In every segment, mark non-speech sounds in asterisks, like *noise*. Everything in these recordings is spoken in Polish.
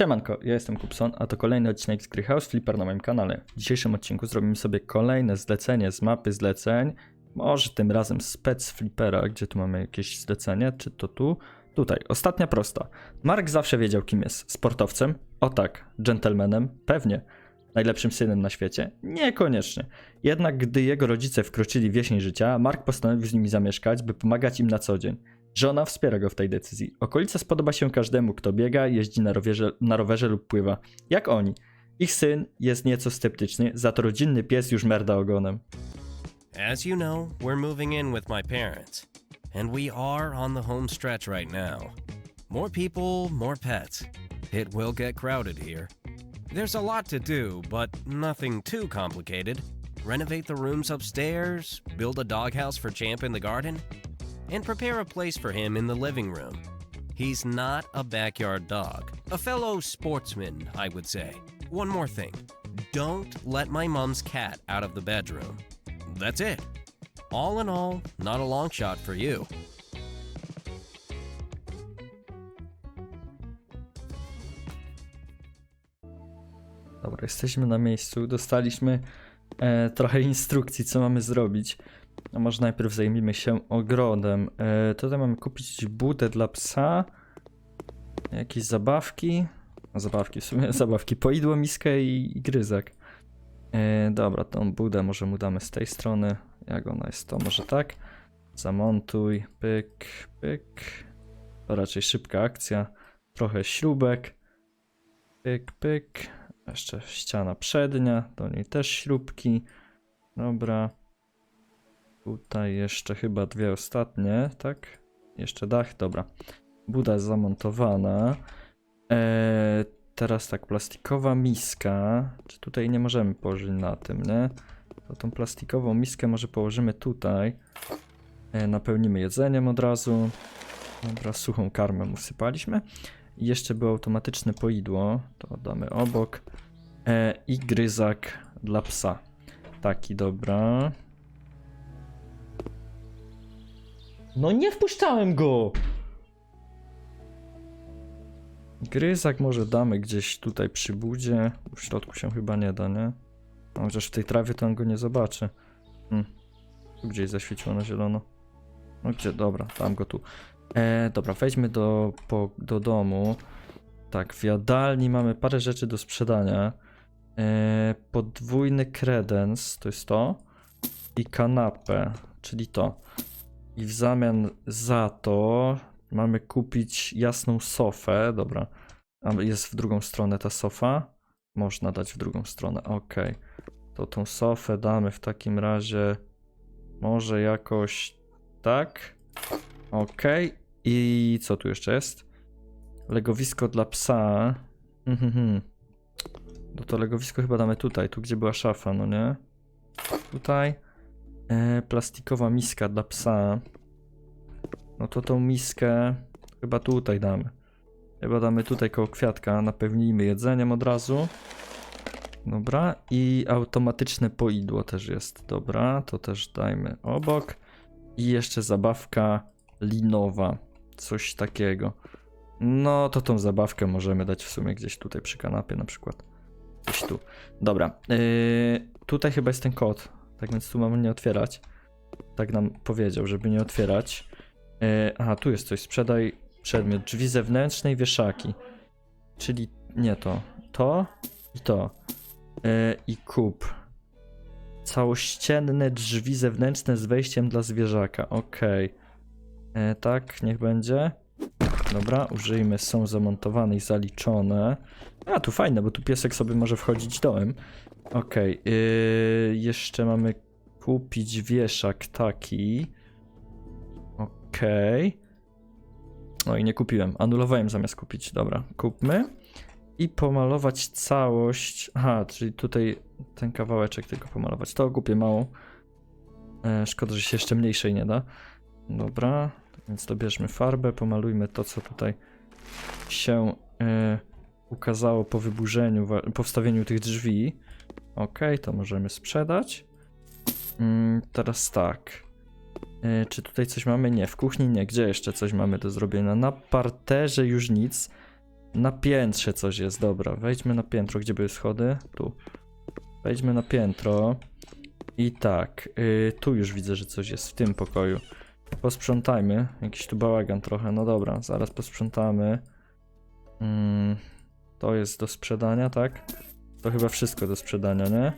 Siemanko, ja jestem Kupson, a to kolejny odcinek z gry House Flipper na moim kanale. W dzisiejszym odcinku zrobimy sobie kolejne zlecenie z mapy zleceń. Może tym razem spec Flippera, gdzie tu mamy jakieś zlecenie, czy to tu? Tutaj, ostatnia prosta. Mark zawsze wiedział kim jest. Sportowcem? O tak. Gentlemanem? Pewnie. Najlepszym synem na świecie? Niekoniecznie. Jednak gdy jego rodzice wkroczyli w jesień życia, Mark postanowił z nimi zamieszkać, by pomagać im na co dzień. Żona wspiera go w tej decyzji. Okolica spodoba się każdemu, kto biega, jeździ na rowerze, na rowerze lub pływa. Jak oni. Ich syn jest nieco sceptyczny, za to rodzinny pies już merda ogonem. As you know, we're moving in with my parents, and we are on the home stretch right now. More people, more pets. It will get crowded here. There's a lot to do, but nothing too complicated. Renovate the rooms upstairs, build a doghouse for Champ in the garden, and prepare a place for him in the living room. He's not a backyard dog, a fellow sportsman, I would say. One more thing don't let my mom's cat out of the bedroom. That's it. All in all, not a long shot for you. Dobra, jesteśmy na miejscu. Dostaliśmy e, trochę instrukcji, co mamy zrobić. A może najpierw zajmijmy się ogrodem. E, tutaj mamy kupić budę dla psa. Jakieś zabawki. No, zabawki, w sumie *laughs* zabawki. Poidło, miskę i, i gryzek. E, dobra, tą budę może mu damy z tej strony. Jak ona jest, to może tak. Zamontuj, pyk, pyk. To raczej szybka akcja. Trochę śrubek. Pyk, pyk. Jeszcze ściana przednia, do niej też śrubki. Dobra. Tutaj jeszcze chyba dwie ostatnie, tak? Jeszcze dach, dobra. Buda zamontowana. Eee, teraz tak, plastikowa miska. Czy tutaj nie możemy położyć na tym, nie? To tą plastikową miskę może położymy tutaj. E, napełnimy jedzeniem od razu. Dobra, suchą karmę mu wsypaliśmy. I jeszcze było automatyczne poidło. To damy obok. E, I gryzak dla psa. Taki, dobra. No nie wpuszczałem go! Gryzak może damy gdzieś tutaj przy budzie. W środku się chyba nie da, nie? A Chociaż w tej trawie to on go nie zobaczy. Hmm. Tu gdzieś zaświeciło na zielono. No gdzie? Dobra, tam go tu. E, dobra, wejdźmy do, po, do domu. Tak, w jadalni mamy parę rzeczy do sprzedania. E, podwójny kredens, to jest to. I kanapę, czyli to. I w zamian za to mamy kupić jasną sofę. Dobra, jest w drugą stronę ta sofa. Można dać w drugą stronę, ok. To tą sofę damy w takim razie może jakoś tak. Ok. I co tu jeszcze jest? Legowisko dla psa. Mhm. No to legowisko chyba damy tutaj, tu gdzie była szafa, no nie? Tutaj. E, plastikowa miska dla psa. No to tą miskę chyba tutaj damy. Chyba damy tutaj koło kwiatka, napełnijmy jedzeniem od razu. Dobra, i automatyczne poidło też jest. Dobra, to też dajmy obok. I jeszcze zabawka linowa. Coś takiego. No to tą zabawkę możemy dać w sumie gdzieś tutaj przy kanapie na przykład. Gdzieś tu. Dobra, yy, tutaj chyba jest ten kod. Tak więc tu mamy nie otwierać. Tak nam powiedział, żeby nie otwierać. Yy, aha, tu jest coś. Sprzedaj przedmiot. Drzwi zewnętrzne i wieszaki. Czyli nie to. To i to. Yy, I kup. Całościenne drzwi zewnętrzne z wejściem dla zwierzaka. Okej. E, tak, niech będzie. Dobra, użyjmy, są zamontowane i zaliczone. A, tu fajne, bo tu piesek sobie może wchodzić dołem. Okej, yy, jeszcze mamy kupić wieszak taki. Okej. No i nie kupiłem, anulowałem zamiast kupić. Dobra, kupmy. I pomalować całość. Aha, czyli tutaj ten kawałeczek tylko pomalować. To kupię małą. E, szkoda, że się jeszcze mniejszej nie da. Dobra, więc dobierzmy farbę, pomalujmy to, co tutaj się e, ukazało po wyburzeniu, po wstawieniu tych drzwi. Ok, to możemy sprzedać. Mm, teraz tak. E, czy tutaj coś mamy? Nie, w kuchni nie. Gdzie jeszcze coś mamy do zrobienia? Na parterze już nic. Na piętrze coś jest, dobra. Wejdźmy na piętro. Gdzie były schody? Tu. Wejdźmy na piętro. I tak, y, tu już widzę, że coś jest w tym pokoju. Posprzątajmy. Jakiś tu bałagan trochę. No dobra, zaraz posprzątamy. Mm, to jest do sprzedania, tak? To chyba wszystko do sprzedania, nie?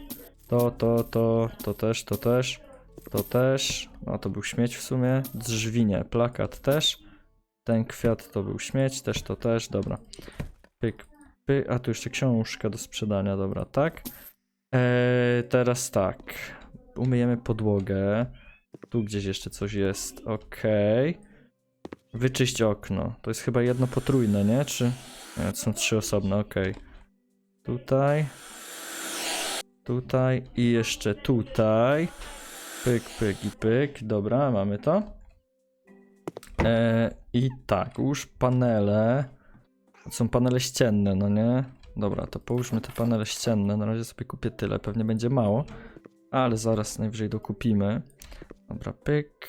To, to, to, to też, to też, to też. No to był śmieć w sumie. Drzwi nie, plakat też. Ten kwiat to był śmieć, też to też, dobra. Pyk, pyk. A tu jeszcze książka do sprzedania, dobra, tak. Eee, teraz tak. Umyjemy podłogę. Tu gdzieś jeszcze coś jest, okej. Wyczyść okno. To jest chyba jedno potrójne, nie? Czy... Nie, to są trzy osobne, okej. Tutaj. Tutaj i jeszcze tutaj. Pyk, pyk i pyk. Dobra, mamy to. E, I tak, już panele. Są panele ścienne, no nie? Dobra, to połóżmy te panele ścienne. Na razie sobie kupię tyle, pewnie będzie mało. Ale zaraz najwyżej dokupimy. Dobra, pyk.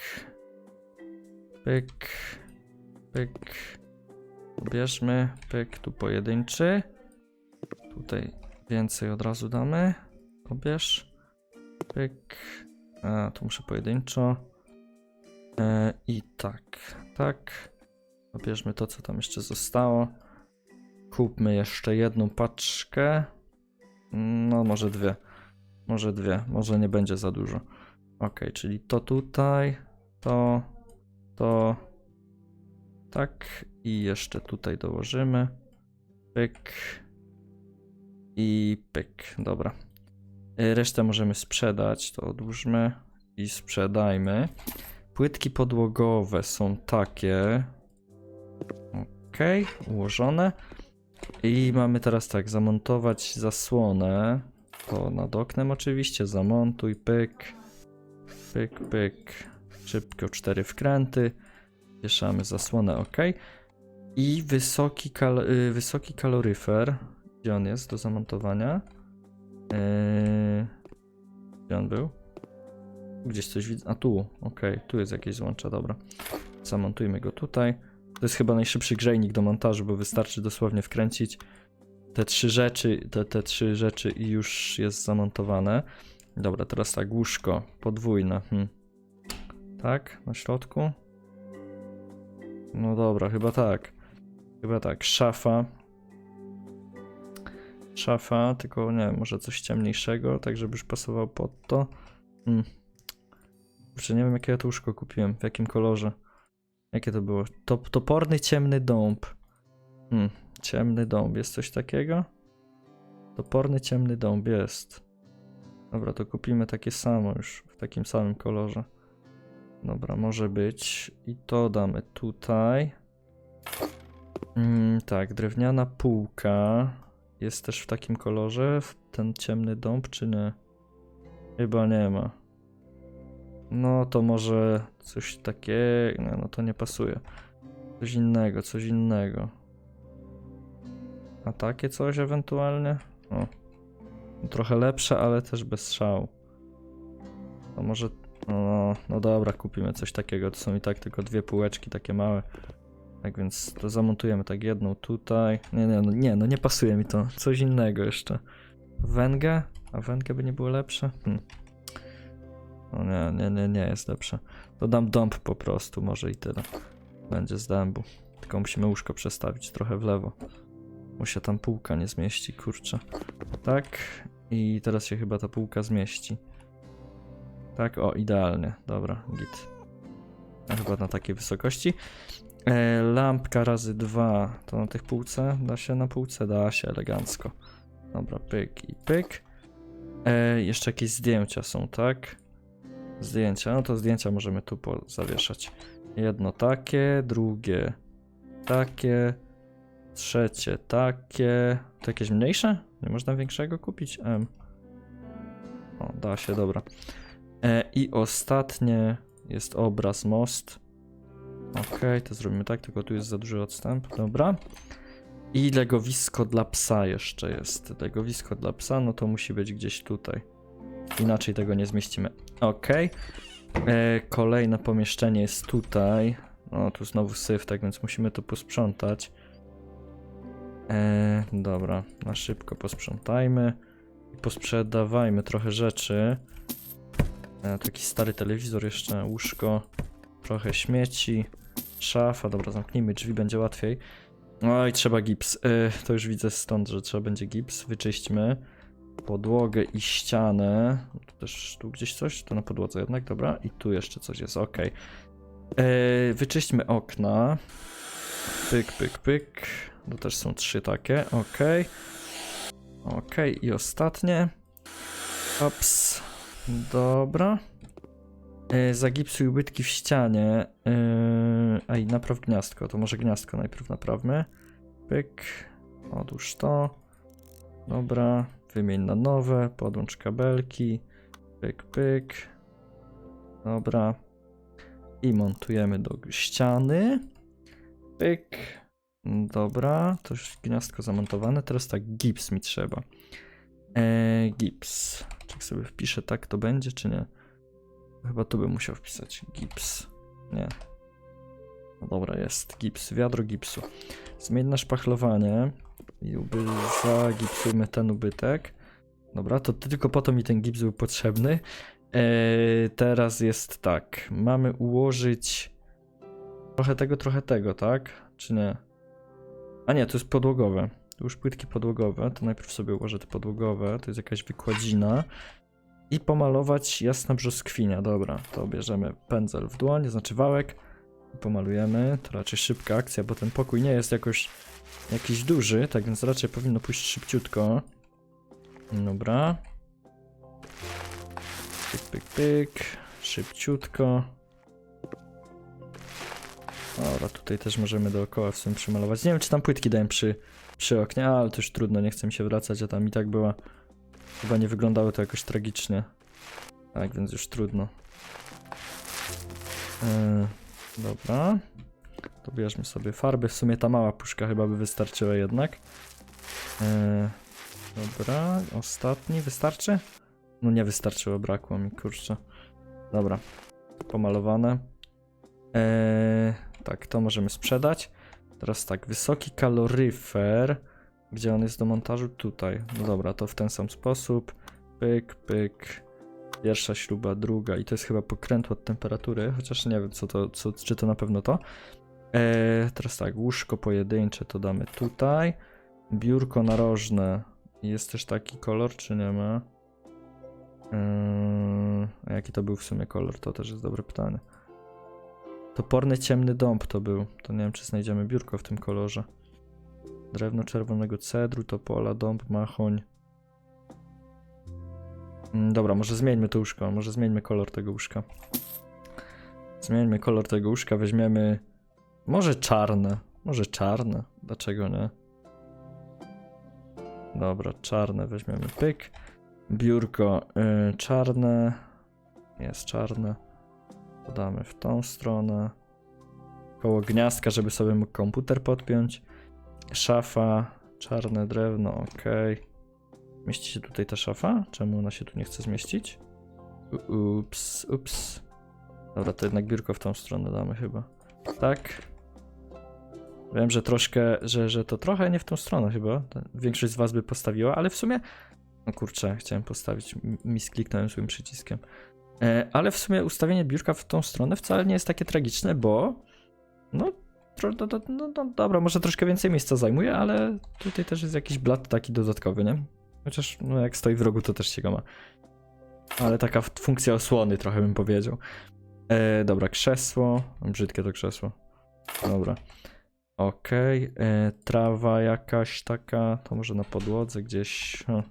Pyk. Pyk. Bierzmy. Pyk, tu pojedynczy. Tutaj więcej od razu damy. Pobierz. Pyk. A, tu muszę pojedynczo. E, I tak, tak. Pobierzmy to, co tam jeszcze zostało. Kupmy jeszcze jedną paczkę. No, może dwie. Może dwie. Może nie będzie za dużo. Ok, czyli to tutaj, to, to. Tak. I jeszcze tutaj dołożymy. Pyk. I pyk. Dobra. Y, Resztę możemy sprzedać. To odłóżmy i sprzedajmy. Płytki podłogowe są takie. Ok, ułożone. I mamy teraz tak, zamontować zasłonę. To nad oknem oczywiście, zamontuj, pyk. Pyk, pyk. Szybko cztery wkręty. Wieszamy zasłonę, ok. I wysoki, kal y, wysoki kaloryfer. Gdzie on jest do zamontowania? Yy... Gdzie on był? Gdzieś coś widzę. A tu, okej, tu jest jakieś złącza, dobra. Zamontujmy go tutaj. To jest chyba najszybszy grzejnik do montażu, bo wystarczy dosłownie wkręcić te trzy rzeczy, te, te trzy rzeczy i już jest zamontowane. Dobra, teraz tak, łóżko podwójne. Hmm. Tak, na środku. No dobra, chyba tak. Chyba tak, szafa. Szafa, tylko nie wiem, może coś ciemniejszego, tak żeby już pasował pod to. Hmm. Kurczę, nie wiem jakie ja to łóżko kupiłem, w jakim kolorze. Jakie to było? Top, toporny ciemny dąb. Hmm, ciemny dąb, jest coś takiego? Toporny ciemny dąb jest. Dobra, to kupimy takie samo już, w takim samym kolorze. Dobra, może być. I to damy tutaj. Mm, tak, drewniana półka. Jest też w takim kolorze, w ten ciemny dąb, czy nie? Chyba nie ma. No to może coś takiego. No, to nie pasuje. Coś innego, coś innego. A takie coś ewentualnie? O. Trochę lepsze, ale też bez szału. To może. No, no dobra, kupimy coś takiego. To są i tak tylko dwie półeczki takie małe. Tak więc to zamontujemy tak jedną tutaj. Nie, nie, no nie, no nie pasuje mi to. Coś innego jeszcze. Węgę? A węgę by nie było lepsze? Hm. No nie, nie, nie, nie jest lepsze. To dam dąb po prostu, może i tyle. Będzie z dębu. Tylko musimy łóżko przestawić trochę w lewo. Bo się tam półka nie zmieści, kurczę. Tak. I teraz się chyba ta półka zmieści. Tak, o, idealnie. Dobra, git. Chyba na takiej wysokości. E, lampka razy dwa. To na tych półce? Da się na półce? Da się elegancko. Dobra, pyk i pyk. E, jeszcze jakieś zdjęcia są, tak? Zdjęcia, no to zdjęcia możemy tu zawieszać. Jedno takie, drugie takie, trzecie takie. To jakieś mniejsze? Nie można większego kupić? M. O, da się, dobra. E, I ostatnie jest obraz most. Okej, to zrobimy tak, tylko tu jest za duży odstęp. Dobra. I legowisko dla psa jeszcze jest. Legowisko dla psa, no to musi być gdzieś tutaj. Inaczej tego nie zmieścimy. Okej. E, Kolejne pomieszczenie jest tutaj. No tu znowu syf, tak więc musimy to posprzątać. E, dobra, na szybko posprzątajmy i posprzedawajmy trochę rzeczy. E, taki stary telewizor jeszcze, łóżko, trochę śmieci, szafa, dobra, zamknijmy drzwi, będzie łatwiej. Oj, trzeba gips. E, to już widzę stąd, że trzeba będzie gips. Wyczyśćmy podłogę i ścianę. Tu też tu gdzieś coś, to na podłodze jednak, dobra. I tu jeszcze coś jest, ok. E, wyczyśćmy okna. Pyk, pyk, pyk. To też są trzy takie, ok. Ok, i ostatnie. Ops. Dobra. E, zagipsuj ubytki w ścianie. E, a i napraw gniazdko. To może gniazdko najpierw naprawmy. Pyk. Odłóż to. Dobra. Wymień na nowe. Podłącz kabelki. Pyk, pyk. Dobra. I montujemy do ściany. Pyk. Dobra, to już gniazdko zamontowane. Teraz tak, gips mi trzeba. Eee, gips. Jak sobie wpiszę tak, to będzie, czy nie? Chyba tu bym musiał wpisać gips. Nie. No dobra, jest gips, wiadro gipsu. Zmień na szpachlowanie i uby zagipsujmy ten ubytek. Dobra, to tylko po to mi ten gips był potrzebny. Eee, teraz jest tak, mamy ułożyć trochę tego, trochę tego, tak? Czy nie? A nie, to jest podłogowe. Już płytki podłogowe, to najpierw sobie ułożę te podłogowe, to jest jakaś wykładzina. I pomalować jasna brzoskwinia, dobra, to bierzemy pędzel w dłoń, znaczy wałek i pomalujemy. To raczej szybka akcja, bo ten pokój nie jest jakoś jakiś duży, tak więc raczej powinno pójść szybciutko. Dobra. Pyk, pyk, pyk. Szybciutko. Dobra, tutaj też możemy dookoła w sumie przymalować. Nie wiem, czy tam płytki dałem przy, przy oknie, ale to już trudno, nie chcę mi się wracać, a tam i tak była. Chyba nie wyglądało to jakoś tragicznie. Tak, więc już trudno. Yy, dobra. To bierzmy sobie farby. W sumie ta mała puszka chyba by wystarczyła jednak. Yy, dobra, ostatni. Wystarczy? No nie wystarczyło, brakło mi, kurczę. Dobra, pomalowane. Eee, tak, to możemy sprzedać. Teraz tak, wysoki kaloryfer. Gdzie on jest do montażu? Tutaj. No dobra, to w ten sam sposób. Pyk, pyk. Pierwsza śruba, druga i to jest chyba pokrętło od temperatury, chociaż nie wiem co to, co, czy to na pewno to. Eee, teraz tak, łóżko pojedyncze to damy tutaj. Biurko narożne. Jest też taki kolor, czy nie ma? Eee, a jaki to był w sumie kolor? To też jest dobre pytanie. Toporny ciemny dąb to był. To nie wiem, czy znajdziemy biurko w tym kolorze. Drewno czerwonego cedru, topola, dąb, machoń. Mm, Dobra, może zmieńmy to łóżko. Może zmieńmy kolor tego łóżka. Zmieńmy kolor tego łóżka, weźmiemy. Może czarne. Może czarne. Dlaczego nie? Dobra, czarne weźmiemy pyk. Biurko y, czarne. Jest czarne. Podamy w tą stronę. Koło gniazdka, żeby sobie mógł komputer podpiąć. Szafa, czarne drewno, ok. Mieści się tutaj ta szafa? Czemu ona się tu nie chce zmieścić? Ups, ups. Dobra, to jednak biurko w tą stronę damy chyba. Tak. Wiem, że troszkę, że, że to trochę nie w tą stronę chyba. Większość z was by postawiła, ale w sumie... No kurczę, chciałem postawić, m- mi skliknąłem swoim przyciskiem. E, ale w sumie ustawienie biurka w tą stronę wcale nie jest takie tragiczne, bo no, no, no, no, no dobra, może troszkę więcej miejsca zajmuje, ale tutaj też jest jakiś blat taki dodatkowy, nie? Chociaż no, jak stoi w rogu, to też się go ma. Ale taka funkcja osłony trochę bym powiedział. E, dobra, krzesło. Brzydkie to krzesło. Dobra. Okej. e, Trawa jakaś taka. To może na podłodze gdzieś. Hm.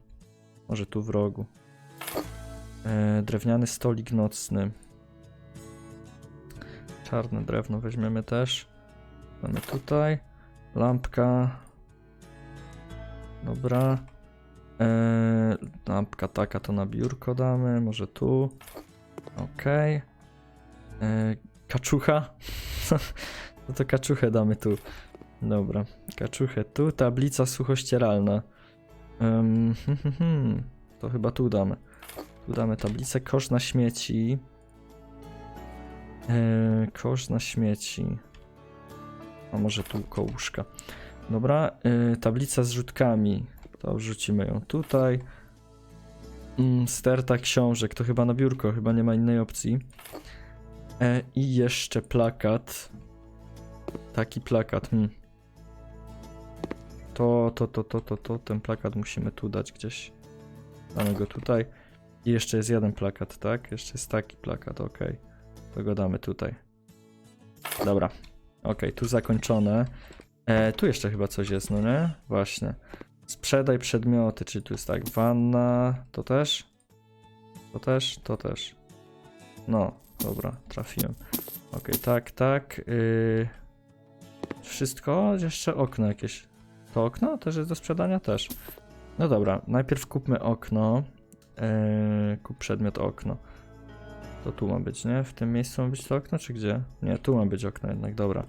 Może tu w rogu. E, drewniany stolik nocny. Czarne drewno weźmiemy też. Mamy tutaj. Lampka. Dobra. E, lampka taka to na biurko damy. Może tu. Okej. E, Kaczucha. *laughs* no to kaczuchę damy tu. Dobra. Kaczuchę tu. Tablica suchościeralna. Hmm. *laughs* To chyba tu damy. Tu damy tablicę, kosz na śmieci. Eee, kosz na śmieci. A może tu koło łóżka. Dobra, y, tablica z rzutkami. To wrzucimy ją tutaj. Mm, sterta książek, to chyba na biurko, chyba nie ma innej opcji. E, I jeszcze plakat. Taki plakat, hmm. To, to, to, to, to, to, ten plakat musimy tu dać gdzieś. Damy go tutaj. I jeszcze jest jeden plakat, tak? Jeszcze jest taki plakat, ok. To go damy tutaj. Dobra. Ok, tu zakończone. E, tu jeszcze chyba coś jest, no nie? Właśnie. Sprzedaj przedmioty, czyli tu jest tak, wanna, to też? To też? To też. No, dobra, trafiłem. Ok, tak, tak. Yy... Wszystko? Jeszcze okno jakieś. To okno też jest do sprzedania? Też. No dobra, najpierw kupmy okno. Yy, kup przedmiot okno. To tu ma być, nie? W tym miejscu ma być to okno, czy gdzie? Nie, tu ma być okno jednak, dobra.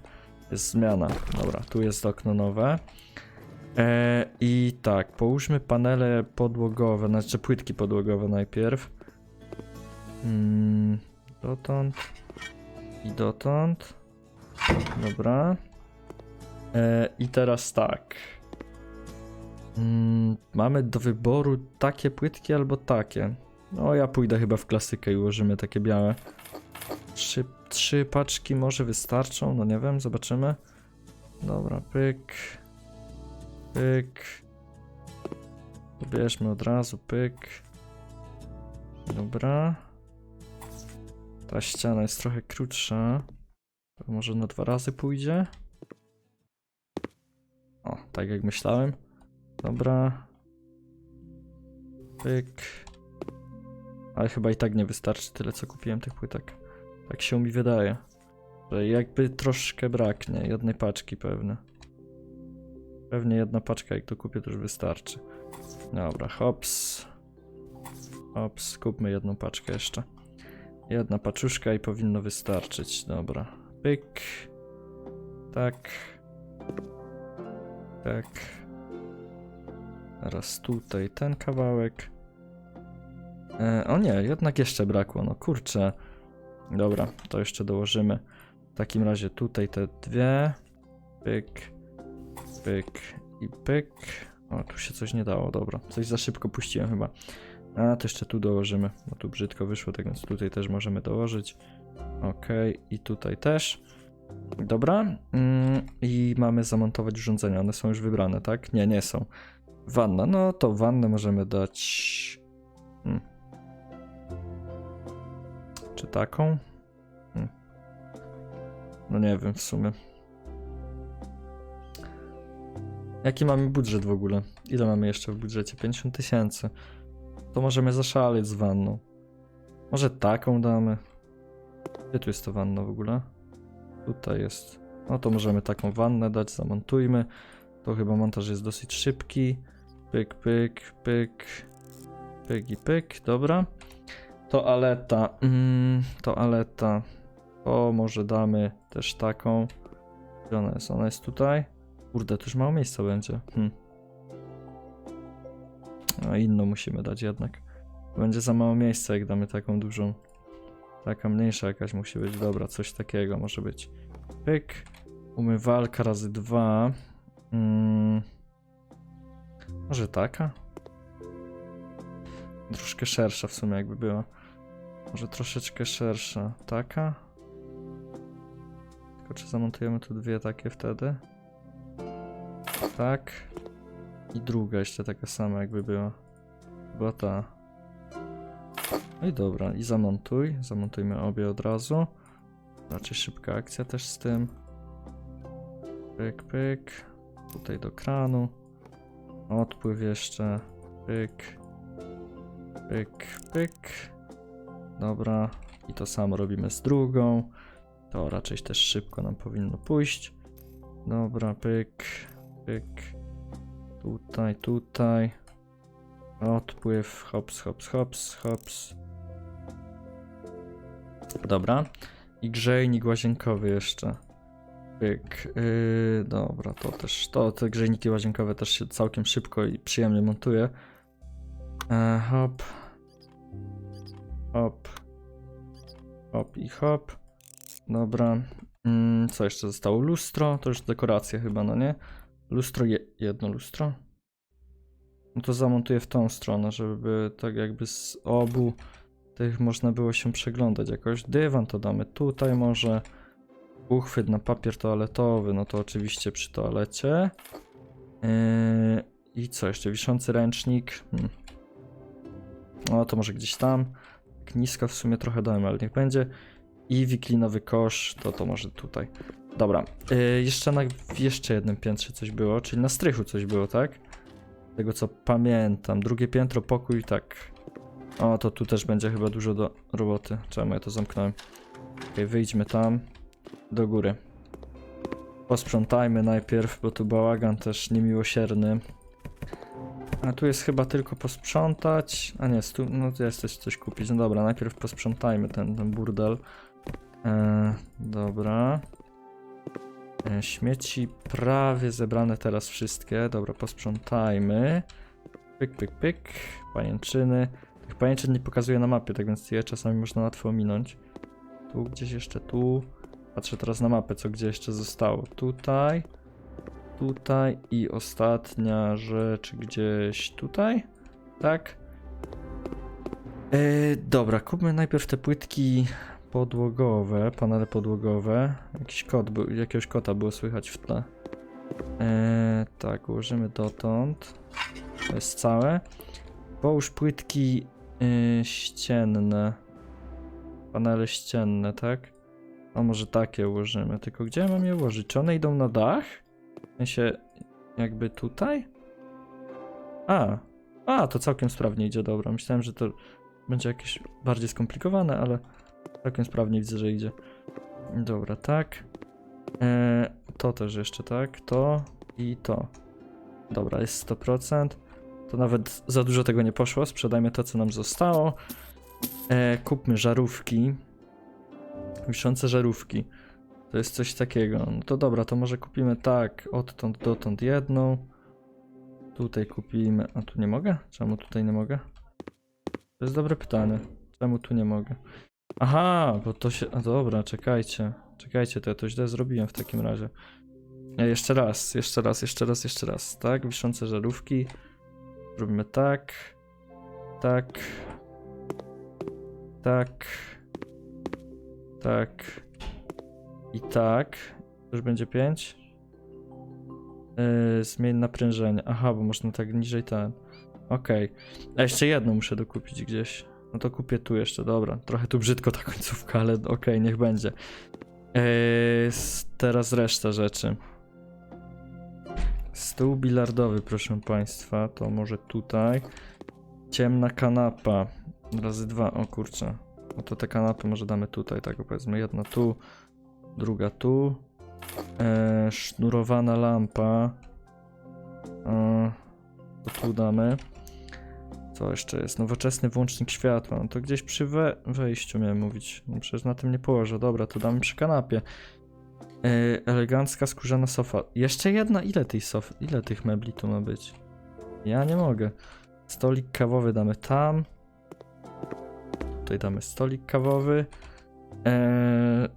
Jest zmiana. Dobra, tu jest okno nowe. E, I tak, połóżmy panele podłogowe, znaczy płytki podłogowe najpierw. Mm, dotąd i dotąd. Dobra. E, I teraz tak. Mm, mamy do wyboru takie płytki albo takie. No ja pójdę chyba w klasykę i ułożymy takie białe. Trzy, trzy paczki może wystarczą, no nie wiem, zobaczymy. Dobra, pyk. Pyk. Pobierzmy od razu, pyk. Dobra. Ta ściana jest trochę krótsza. To może na dwa razy pójdzie. O, tak jak myślałem. Dobra. Pyk. Ale chyba i tak nie wystarczy tyle, co kupiłem tych płytek. Tak się mi wydaje. Że jakby troszkę braknie. Jednej paczki pewnie. Pewnie jedna paczka, jak to kupię, to już wystarczy. Dobra, hops. Hops, kupmy jedną paczkę jeszcze. Jedna paczuszka i powinno wystarczyć. Dobra. Pyk. Tak. Tak. Teraz tutaj ten kawałek. E, o nie, jednak jeszcze brakło. No kurczę. Dobra, to jeszcze dołożymy. W takim razie tutaj te dwie. Pyk. Pyk i pyk. O, tu się coś nie dało, dobra. Coś za szybko puściłem chyba. A, to jeszcze tu dołożymy, bo tu brzydko wyszło, tak więc tutaj też możemy dołożyć. Ok, i tutaj też. Dobra. Mm, I mamy zamontować urządzenia. One są już wybrane, tak? Nie, nie są. Wanna, no to wannę możemy dać... Hmm. Czy taką? Hmm. No nie wiem w sumie. Jaki mamy budżet w ogóle? Ile mamy jeszcze w budżecie? 50 tysięcy. To możemy zaszaleć z wanną. Może taką damy. Gdzie tu jest ta wanna w ogóle? Tutaj jest. No to możemy taką wannę dać, zamontujmy. To chyba montaż jest dosyć szybki. Pyk, pyk, pyk. Pyk i pyk, dobra. Toaleta. Mm, toaleta. O, może damy też taką. Gdzie ona jest? Ona jest tutaj. Kurde, już mało miejsca będzie. Hm. A inną musimy dać jednak. Będzie za mało miejsca, jak damy taką dużą. Taka mniejsza jakaś musi być. Dobra, coś takiego może być. Pyk. Umywalka razy dwa. Mm. Może taka? Troszkę szersza w sumie jakby była. Może troszeczkę szersza. Taka? Tylko czy zamontujemy tu dwie takie wtedy? Tak. I druga jeszcze taka sama jakby była. Była ta. No i dobra, i zamontuj. Zamontujmy obie od razu. Raczej szybka akcja też z tym. Pyk, pyk. Tutaj do kranu. Odpływ jeszcze. Pyk. Pyk, pyk. Dobra. I to samo robimy z drugą. To raczej też szybko nam powinno pójść. Dobra, pyk, pyk. Tutaj, tutaj. Odpływ, hops, hops, hops, hops. Dobra. I grzejnik łazienkowy jeszcze. Pyk. Yy, dobra, to też. To te grzejniki łazienkowe też się całkiem szybko i przyjemnie montuje. E, hop. Hop. Hop i hop. Dobra. Mm, co jeszcze zostało? Lustro. To już dekoracja chyba, no nie? Lustro, je, jedno lustro. No to zamontuję w tą stronę, żeby tak jakby z obu tych można było się przeglądać jakoś. Dywan to damy tutaj może. Uchwyt na papier toaletowy, no to oczywiście przy toalecie. Yy, I co jeszcze? Wiszący ręcznik. Hmm. No to może gdzieś tam. Tak nisko w sumie trochę dałem, ale niech będzie. I wiklinowy kosz, to to może tutaj. Dobra, yy, jeszcze na jeszcze jednym piętrze coś było, czyli na strychu coś było, tak? Z Tego co pamiętam. Drugie piętro, pokój, tak. O, to tu też będzie chyba dużo do roboty. Czemu ja to zamknąłem? Okej, wyjdźmy tam. Do góry. Posprzątajmy najpierw, bo tu bałagan też niemiłosierny. A tu jest chyba tylko posprzątać. A nie, stu, no to jest też coś kupić. No dobra, najpierw posprzątajmy ten, ten burdel. E, dobra. E, śmieci prawie zebrane teraz wszystkie. Dobra, posprzątajmy. Pyk, pyk, pyk. Pajęczyny. Tych pajęczyn nie pokazuje na mapie, tak więc je czasami można łatwo ominąć. Tu gdzieś jeszcze, tu. Patrzę teraz na mapę, co gdzie jeszcze zostało. Tutaj. Tutaj i ostatnia rzecz gdzieś tutaj. Tak. E, dobra, kupmy najpierw te płytki podłogowe, panele podłogowe. Jakiś kot był, jakiegoś kota było słychać w tle. E, tak, ułożymy dotąd. To jest całe. Połóż płytki y, ścienne. Panele ścienne, tak? A może takie ułożymy. Tylko gdzie mam je ułożyć? Czy one idą na dach? W sensie jakby tutaj? A, a, to całkiem sprawnie idzie, dobra. Myślałem, że to będzie jakieś bardziej skomplikowane, ale całkiem sprawnie widzę, że idzie. Dobra, tak. E, to też jeszcze tak, to i to. Dobra, jest 100%. To nawet za dużo tego nie poszło. Sprzedajmy to, co nam zostało. E, kupmy żarówki. Wiszące żarówki. To jest coś takiego. No to dobra, to może kupimy tak. Odtąd dotąd jedną. Tutaj kupimy. A tu nie mogę? Czemu tutaj nie mogę? To jest dobre pytanie. Czemu tu nie mogę? Aha, bo to się. A dobra, czekajcie. Czekajcie, to ja to źle zrobiłem w takim razie. E, jeszcze raz, jeszcze raz, jeszcze raz, jeszcze raz. Tak, wiszące żarówki. Robimy tak. Tak. Tak. Tak. I tak. To już będzie 5. Yy, zmień naprężenie. Aha, bo można tak niżej ten. Okej. A jeszcze jedno muszę dokupić gdzieś. No to kupię tu jeszcze, dobra. Trochę tu brzydko ta końcówka, ale okej, niech będzie. Yy, teraz reszta rzeczy. Stół bilardowy, proszę państwa, to może tutaj. Ciemna kanapa. Razy dwa, o kurczę. No to te kanapy może damy tutaj, tak powiedzmy. Jedna tu, druga tu. E, sznurowana lampa. E, to tu damy. Co jeszcze jest? Nowoczesny włącznik światła. No to gdzieś przy we wejściu miałem mówić. No przecież na tym nie położę. Dobra, to damy przy kanapie. E, elegancka skórzana sofa. Jeszcze jedna? Ile tej sof? Ile tych mebli tu ma być? Ja nie mogę. Stolik kawowy damy tam. Tutaj damy stolik kawowy. E,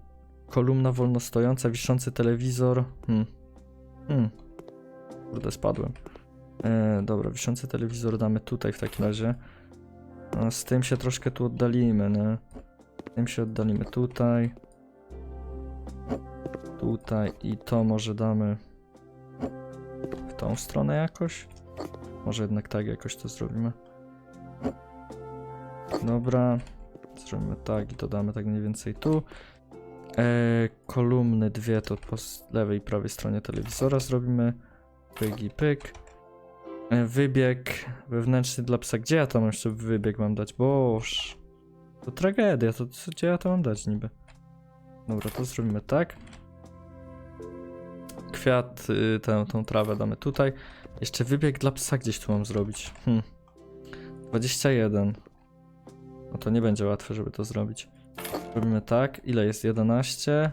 kolumna wolno stojąca, wiszący telewizor. Hmm. Hmm. Kurde, spadłem. E, dobra, wiszący telewizor damy tutaj w takim razie. No, z tym się troszkę tu oddalimy, nie? Z tym się oddalimy tutaj. Tutaj i to może damy w tą stronę jakoś. Może jednak tak jakoś to zrobimy. Dobra. Zrobimy tak i to damy tak mniej więcej tu. E, kolumny dwie to po lewej i prawej stronie telewizora zrobimy. Pyk i pyk. E, wybieg wewnętrzny dla psa. Gdzie ja tam jeszcze wybieg mam dać? Boż. To tragedia, to co, gdzie ja to mam dać niby? Dobra, to zrobimy tak. Kwiat, y, tę, tą trawę damy tutaj. Jeszcze wybieg dla psa gdzieś tu mam zrobić. Hmm. 21. No to nie będzie łatwe, żeby to zrobić. Robimy tak. Ile jest? 11.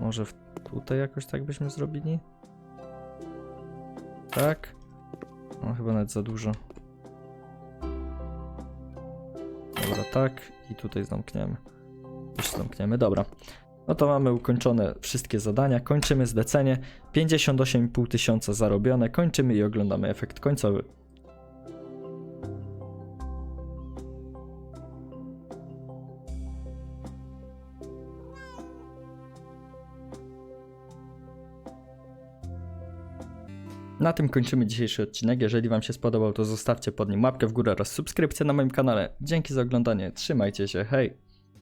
Może tutaj jakoś tak byśmy zrobili? Tak. No chyba nawet za dużo. Dobra, tak. I tutaj zamkniemy. Jeszcze zamkniemy. Dobra. No to mamy ukończone wszystkie zadania, kończymy zlecenie, 58,5 tysiąca zarobione, kończymy i oglądamy efekt końcowy. Na tym kończymy dzisiejszy odcinek. Jeżeli Wam się spodobał, to zostawcie pod nim łapkę w górę oraz subskrypcję na moim kanale. Dzięki za oglądanie, trzymajcie się, hej!